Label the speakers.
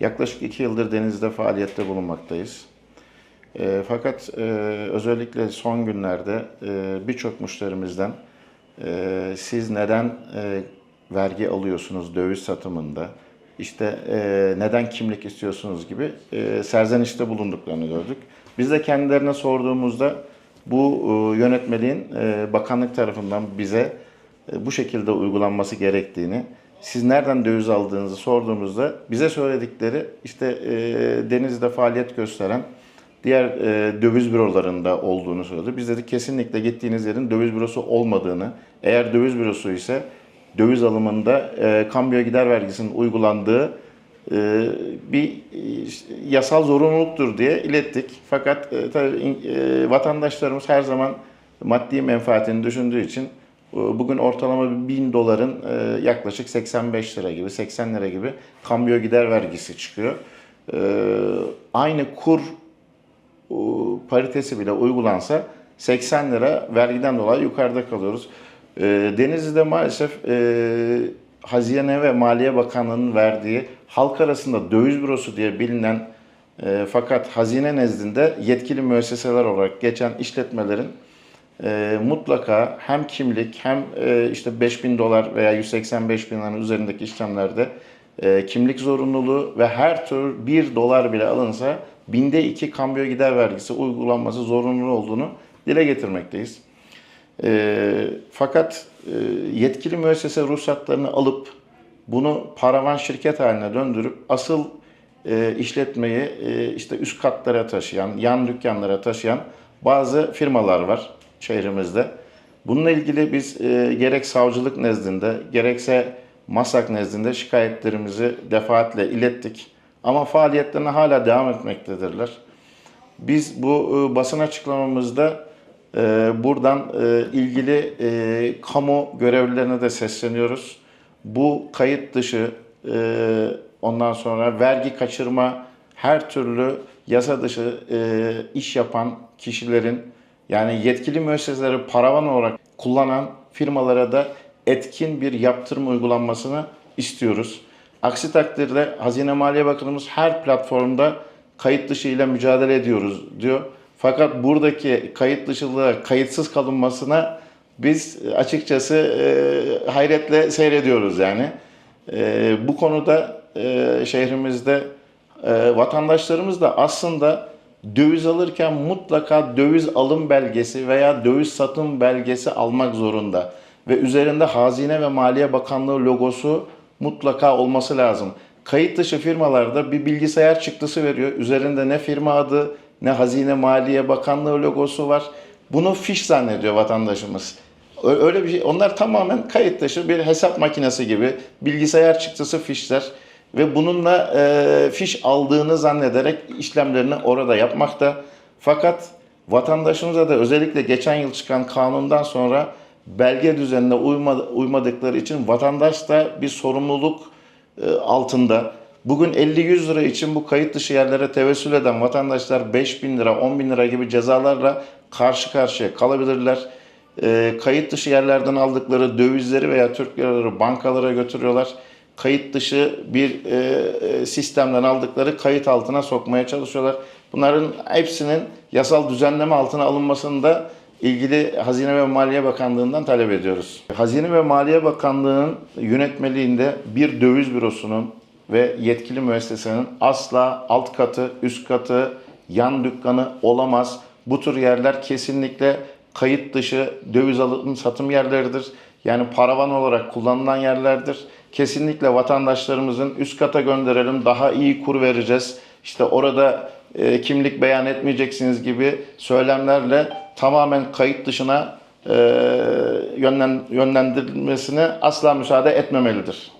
Speaker 1: Yaklaşık iki yıldır denizde faaliyette bulunmaktayız. E, fakat e, özellikle son günlerde e, birçok müşterimizden e, siz neden e, vergi alıyorsunuz döviz satımında, işte e, neden kimlik istiyorsunuz gibi e, serzenişte bulunduklarını gördük. Biz de kendilerine sorduğumuzda bu e, yönetmeliğin e, bakanlık tarafından bize e, bu şekilde uygulanması gerektiğini, siz nereden döviz aldığınızı sorduğumuzda bize söyledikleri işte e, denizde faaliyet gösteren diğer e, döviz bürolarında olduğunu söyledi. Biz dedik kesinlikle gittiğiniz yerin döviz bürosu olmadığını, eğer döviz bürosu ise döviz alımında e, kambiyo gider vergisinin uygulandığı e, bir e, yasal zorunluluktur diye ilettik. Fakat e, tabii e, vatandaşlarımız her zaman maddi menfaatini düşündüğü için bugün ortalama 1000 doların e, yaklaşık 85 lira gibi, 80 lira gibi kambiyo gider vergisi çıkıyor. E, aynı kur e, paritesi bile uygulansa 80 lira vergiden dolayı yukarıda kalıyoruz. Denizli'de maalesef Hazine ve Maliye Bakanlığı'nın verdiği halk arasında döviz bürosu diye bilinen fakat hazine nezdinde yetkili müesseseler olarak geçen işletmelerin e, mutlaka hem kimlik hem e, işte 5000 dolar veya 185 bin liranın üzerindeki işlemlerde e, kimlik zorunluluğu ve her tür 1 dolar bile alınsa binde 2 kambiyo gider vergisi uygulanması zorunlu olduğunu dile getirmekteyiz. E, fakat e, yetkili müessese ruhsatlarını alıp bunu paravan şirket haline döndürüp asıl e, işletmeyi e, işte üst katlara taşıyan, yan dükkanlara taşıyan bazı firmalar var şehrimizde. Bununla ilgili biz e, gerek savcılık nezdinde gerekse MASAK nezdinde şikayetlerimizi defaatle ilettik. Ama faaliyetlerine hala devam etmektedirler. Biz bu e, basın açıklamamızda e, buradan e, ilgili e, kamu görevlilerine de sesleniyoruz. Bu kayıt dışı e, ondan sonra vergi kaçırma her türlü yasa dışı e, iş yapan kişilerin yani yetkili müesseseleri paravan olarak kullanan firmalara da etkin bir yaptırım uygulanmasını istiyoruz. Aksi takdirde Hazine Maliye Bakanımız her platformda kayıt dışı ile mücadele ediyoruz diyor. Fakat buradaki kayıt dışılığa, kayıtsız kalınmasına biz açıkçası e, hayretle seyrediyoruz yani. E, bu konuda e, şehrimizde e, vatandaşlarımız da aslında döviz alırken mutlaka döviz alım belgesi veya döviz satım belgesi almak zorunda. Ve üzerinde Hazine ve Maliye Bakanlığı logosu mutlaka olması lazım. Kayıt dışı firmalarda bir bilgisayar çıktısı veriyor. Üzerinde ne firma adı ne Hazine Maliye Bakanlığı logosu var. Bunu fiş zannediyor vatandaşımız. Öyle bir şey. Onlar tamamen kayıt dışı bir hesap makinesi gibi bilgisayar çıktısı fişler ve bununla e, fiş aldığını zannederek işlemlerini orada yapmakta. Fakat vatandaşımıza da özellikle geçen yıl çıkan kanundan sonra belge düzenine uyma- uymadıkları için vatandaş da bir sorumluluk e, altında. Bugün 50-100 lira için bu kayıt dışı yerlere tevessül eden vatandaşlar 5 bin lira, 10 bin lira gibi cezalarla karşı karşıya kalabilirler. E, kayıt dışı yerlerden aldıkları dövizleri veya Türk liraları bankalara götürüyorlar. Kayıt dışı bir e, e, sistemden aldıkları kayıt altına sokmaya çalışıyorlar. Bunların hepsinin yasal düzenleme altına alınmasını da ilgili Hazine ve Maliye Bakanlığı'ndan talep ediyoruz. Hazine ve Maliye Bakanlığı'nın yönetmeliğinde bir döviz bürosunun ve yetkili müessesenin asla alt katı, üst katı, yan dükkanı olamaz. Bu tür yerler kesinlikle kayıt dışı döviz alım satım yerleridir. Yani paravan olarak kullanılan yerlerdir. Kesinlikle vatandaşlarımızın üst kata gönderelim, daha iyi kur vereceğiz. İşte orada e, kimlik beyan etmeyeceksiniz gibi söylemlerle tamamen kayıt dışına e, yönlen, yönlendirilmesine asla müsaade etmemelidir.